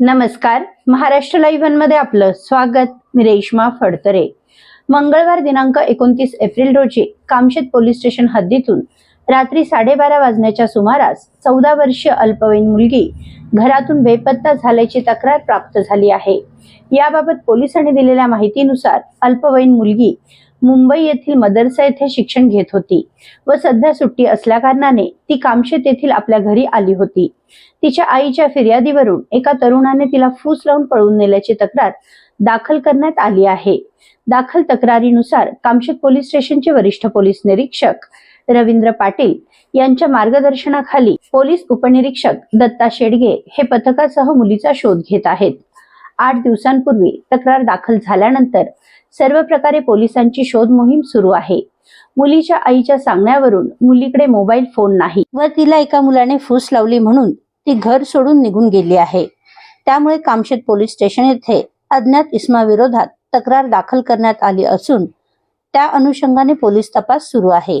नमस्कार. महाराष्ट्र लाईव्हमध्ये आपलं स्वागत. मी रेश्मा फडतरे. मंगळवार दिनांक एकोणतीस एप्रिल रोजी कामशेत पोलीस स्टेशन हद्दीतून रात्री साडेबारा वाजण्याच्या सुमारास चौदा वर्षीय अल्पवयीन मुलगी घरातून बेपत्ता झाल्याची तक्रार प्राप्त झाली आहे. याबाबत पोलिसांनी दिलेल्या माहितीनुसार अल्पवयीन मुलगी मुंबई येथील मदरसा येथे शिक्षण घेत होती व सध्या सुट्टी असल्याकारणाने ती कामशेत येथील आपल्या घरी आली होती. तिच्या आईच्या फिर्यादीवरून एका तरुणाने तिला फूस लावून पळून नेल्याची तक्रार दाखल करण्यात आली आहे. दाखल तक्रारीनुसार कामशेत पोलीस स्टेशनचे वरिष्ठ पोलीस निरीक्षक रवींद्र पाटील यांच्या मार्गदर्शनाखाली पोलीस उपनिरीक्षक दत्ता शेडगे हे पथकासह मुलीचा शोध घेत आहेत. आठ दिवसांपूर्वी तक्रार दाखल झाल्यानंतर सर्व प्रकारे पोलिसांची शोध मोहीम सुरू आहे. मुलीच्या आईच्या सांगण्यावरून मुलीकडे मोबाईल फोन नाही व तिला एका मुलाने फूस लावली म्हणून ती घर सोडून निघून गेली आहे. त्यामुळे कामशेत पोलीस स्टेशन येथे अज्ञात इस्माविरोधात तक्रार दाखल करण्यात आली असून त्या अनुषंगाने पोलीस तपास सुरू आहे.